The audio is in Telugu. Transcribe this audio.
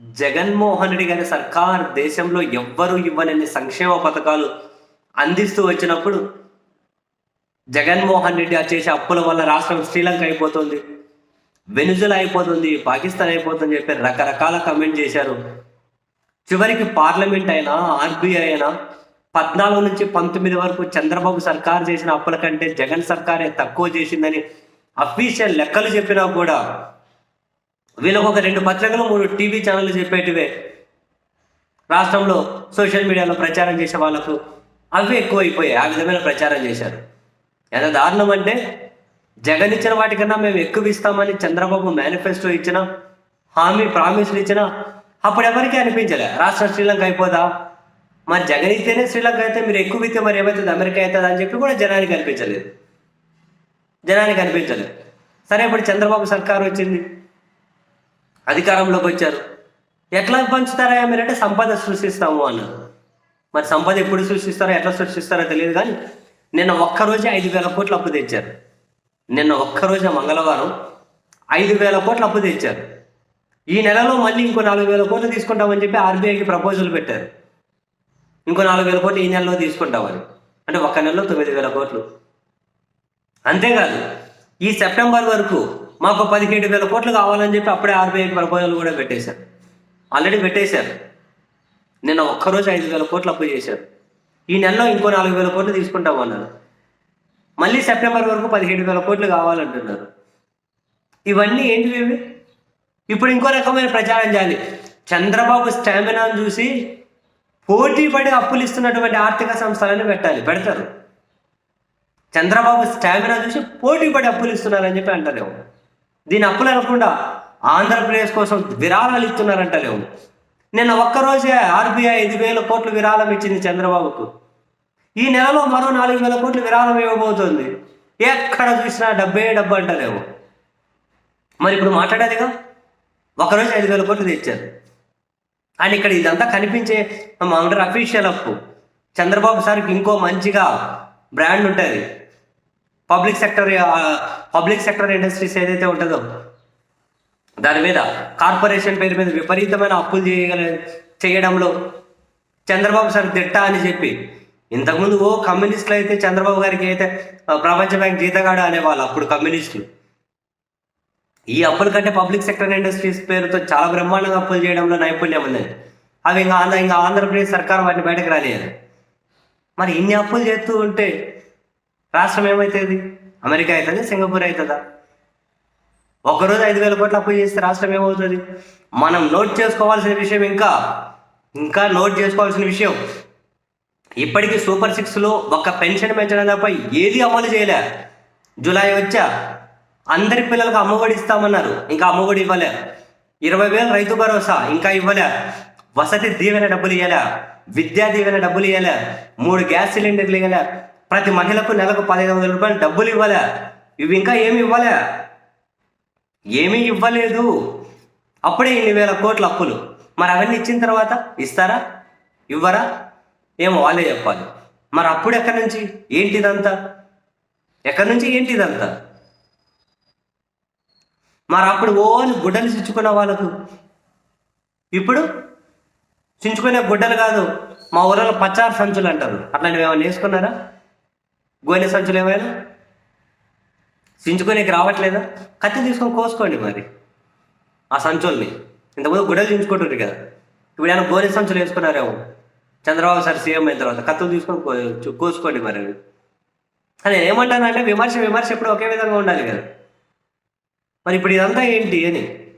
జగన్మోహన్ రెడ్డి గారి సర్కార్ దేశంలో ఎవ్వరూ ఇవ్వలేని సంక్షేమ పథకాలు అందిస్తూ వచ్చినప్పుడు జగన్మోహన్ రెడ్డి ఆ చేసే అప్పుల వల్ల రాష్ట్రం శ్రీలంక అయిపోతుంది వెనుజుల అయిపోతుంది పాకిస్తాన్ అయిపోతుంది చెప్పి రకరకాల కమెంట్ చేశారు. చివరికి పార్లమెంట్ అయినా ఆర్బీఐ అయినా పద్నాలుగు నుంచి పంతొమ్మిది వరకు చంద్రబాబు సర్కార్ చేసిన అప్పుల కంటే జగన్ సర్కారే తక్కువ చేసిందని అఫీషియల్ లెక్కలు చెప్పినా కూడా వీళ్ళకు ఒక రెండు పత్రికలు మూడు టీవీ ఛానళ్ళు చెప్పేటివే. రాష్ట్రంలో సోషల్ మీడియాలో ప్రచారం చేసే వాళ్ళకు అవి ఎక్కువైపోయాయి. ఆ విధమైన ప్రచారం చేశారు. ఎంత దారుణం అంటే జగన్ ఇచ్చిన వాటికన్నా మేము ఎక్కువ ఇస్తామని చంద్రబాబు మేనిఫెస్టో ఇచ్చిన హామీ ప్రామిస్లు ఇచ్చిన అప్పుడు ఎవరికీ అనిపించలే. రాష్ట్ర శ్రీలంక అయిపోదా? మరి జగన్ ఇస్తేనే శ్రీలంక అయితే మీరు ఎక్కువ ఇస్తే మరి ఏమవుతుంది? అమెరికా అవుతుంది అని చెప్పి కూడా జనానికి అనిపించలేదు. జనానికి అనిపించలేదు. సరే ఇప్పుడు చంద్రబాబు సర్కారు వచ్చింది. అధికారంలోకి వచ్చారు. ఎట్లా పంచుతారా మీరంటే సంపద సృష్టిస్తాము అన్నారు. మరి సంపద ఎప్పుడు సృష్టిస్తారో ఎట్లా సృష్టిస్తారో తెలియదు కానీ నిన్న ఒక్కరోజే ఐదు వేల కోట్లు అప్పు తెచ్చారు. నిన్న ఒక్కరోజే మంగళవారం ఐదు వేల కోట్లు అప్పు తెచ్చారు. ఈ నెలలో మళ్ళీ ఇంకో నాలుగు వేల కోట్లు తీసుకుంటామని చెప్పి ఆర్బీఐకి ప్రపోజల్ పెట్టారు. ఇంకో నాలుగు వేల కోట్లు ఈ నెలలో తీసుకుంటామని. అంటే ఒక్క నెలలో తొమ్మిది వేల కోట్లు. అంతేకాదు ఈ సెప్టెంబర్ వరకు మాకు పదిహేడు వేల కోట్లు కావాలని చెప్పి అప్పుడే ఆర్బీఐ ప్రపోజల్ కూడా పెట్టేశారు. ఆల్రెడీ పెట్టేశారు. నిన్న ఒక్కరోజు ఐదు వేల కోట్లు అప్పు చేశారు. ఈ నెలలో ఇంకో నాలుగు వేల కోట్లు తీసుకుంటామన్నారు మళ్ళీ సెప్టెంబర్ వరకు పదిహేడు వేల కోట్లు కావాలంటున్నారు. ఇవన్నీ ఏంటివి ఇప్పుడు ఇంకో రకమైన ప్రచారం చేయాలి. చంద్రబాబు స్టామినాను చూసి పోటీ పడి అప్పులు ఇస్తున్నటువంటి ఆర్థిక సంస్థలని పెట్టాలి. పెడతారు. చంద్రబాబు స్టామినా చూసి పోటీ పడి అప్పులు ఇస్తున్నారని చెప్పి అంటారేమో. దీని అప్పులు అనకుండా ఆంధ్రప్రదేశ్ కోసం విరాళాలు ఇస్తున్నారంట లేవు. నిన్న ఒక్కరోజే ఆర్బీఐ ఐదు వేల కోట్లు విరాళం ఇచ్చింది చంద్రబాబుకు. ఈ నెలలో మరో నాలుగు వేల కోట్లు విరాళం ఇవ్వబోతోంది. ఎక్కడ చూసినా డబ్బే డబ్బు అంటలేవు మరి ఇప్పుడు మాట్లాడేదిగా? ఒకరోజు ఐదు వేల కోట్లు తెచ్చారు. అండ్ ఇక్కడ ఇదంతా కనిపించే మా మామూలు అఫీషియల్ అప్పు. చంద్రబాబు సార్కి ఇంకో మంచిగా బ్రాండ్ ఉంటుంది. Public sector public sector industries ఏదైతే ఉంటుందో దాని మీద కార్పొరేషన్ పేరు మీద విపరీతమైన అప్పులు చేయగల చేయడంలో చంద్రబాబు సార్ దిట్ట అని చెప్పి ఇంతకుముందు ఓ కమ్యూనిస్టులు అయితే చంద్రబాబు గారికి అయితే ప్రపంచ బ్యాంక్ జీతగాడు అనేవాళ్ళు అప్పుడు కమ్యూనిస్టులు. ఈ అప్పుల కంటే పబ్లిక్ సెక్టర్ ఇండస్ట్రీస్ పేరుతో చాలా బ్రహ్మాండంగా అప్పులు చేయడంలో నైపుణ్యం ఉంది. అవి ఇంకా ఆంధ్ర ఇంకా ఆంధ్రప్రదేశ్ సర్కార్ వాటిని బయటకు రాలేదు మరి ఇన్ని అప్పులు చేస్తూ ఉంటే రాష్ట్రం ఏమవుతుంది అమెరికా అవుతుంది సింగపూర్ అవుతుందా ఒకరోజు ఐదు వేల కోట్లు అప్పు చేస్తే రాష్ట్రం ఏమవుతుంది? మనం నోట్ చేసుకోవాల్సిన విషయం ఇంకా ఇంకా నోట్ చేసుకోవాల్సిన విషయం. ఇప్పటికీ సూపర్ సిక్స్లో ఒక్క పెన్షన్ పెంచడం తప్ప ఏది అమలు చేయలే. జూలై వచ్చా. అందరి పిల్లలకు అమ్మఒడి ఇస్తామన్నారు. ఇంకా అమ్మఒడి ఇవ్వలే. ఇరవై వేలు రైతు భరోసా ఇంకా ఇవ్వలే. వసతి దీవెన డబ్బులు ఇవ్వలే విద్యా దీవెన డబ్బులు ఇవ్వలే మూడు గ్యాస్ సిలిండర్లు ఇవ్వలే ప్రతి మహిళకు నెలకు పదిహేను వందల రూపాయలు డబ్బులు ఇవ్వలే? ఇవి ఇంకా ఏమి ఇవ్వలే? ఏమీ ఇవ్వలేదు. అప్పుడే ఇన్ని వేల కోట్ల అప్పులు. మరి అవన్నీ ఇచ్చిన తర్వాత ఇస్తారా? ఇవ్వరా? ఏమో వాళ్ళే చెప్పాలి. మరి అప్పుడు ఎక్కడి నుంచి? ఏంటిదంతా? ఎక్కడి నుంచి ఏంటిదంతా? మరి అప్పుడు ఓని గుడ్డలు చించుకున్న వాళ్ళకు? ఇప్పుడు? చించుకునే గుడ్డలు కాదు. మా ఊరిలో పచ్చారు సంచులు అంటారు. అట్లాంటివి ఏమైనా వేసుకున్నారా? గోనె సంచులు ఏమైనా? చించుకోనికి రావట్లేదా? కత్తి తీసుకొని కోసుకోండి మరి. ఆ సంచుల్ని. ఇంతకుముందు గుడలు చించుకుంటుంది కదా. ఇప్పుడు ఏమైనా గోనె సంచులు వేసుకున్నారేమో. చంద్రబాబు సార్ సీఎం అయిన తర్వాత కత్తులు తీసుకొని కోసుకోండి మరి. అని నేను ఏమంటానంటే విమర్శ విమర్శ ఎప్పుడు ఒకే విధంగా ఉండాలి కదా. మరి ఇప్పుడు ఇదంతా ఏంటి అని.